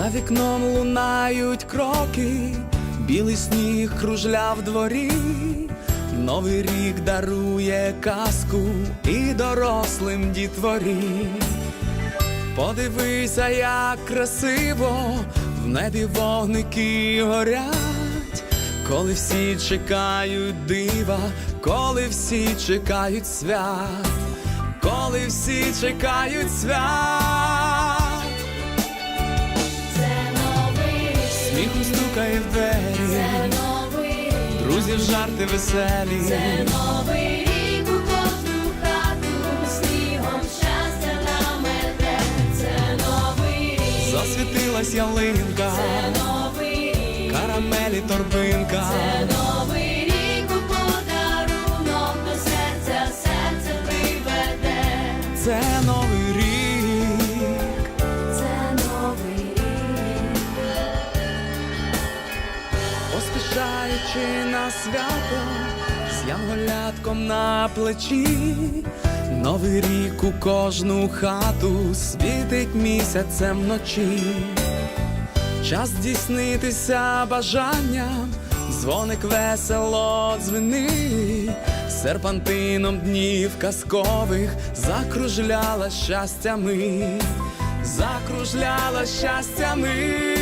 вікном лунають кроки, білий сніг кружля в дворі, Новий рік дарує казку і дорослим дітворі. Подивися, як красиво в небі вогники горять, коли всі чекають дива, коли всі чекають свят, коли всі чекають свят, сміхом стукає в двері, це новий рік, друзів жарти веселі. це новий рік у кожну хату, снігом щастя намете, це новий рік, Засвітилась ялинка, це новий рік, карамелі торбинка. це новий рік у подарунок. До серця, серце приведе, Це новий рік. Поспішаючи на свято, з янголятком на плечі, Новий рік у кожну хату світить місяцем вночі. Час здійснитися бажанням, дзвоник весело дзвенить, серпантином днів казкових закружляла щастями, закружляла щастями.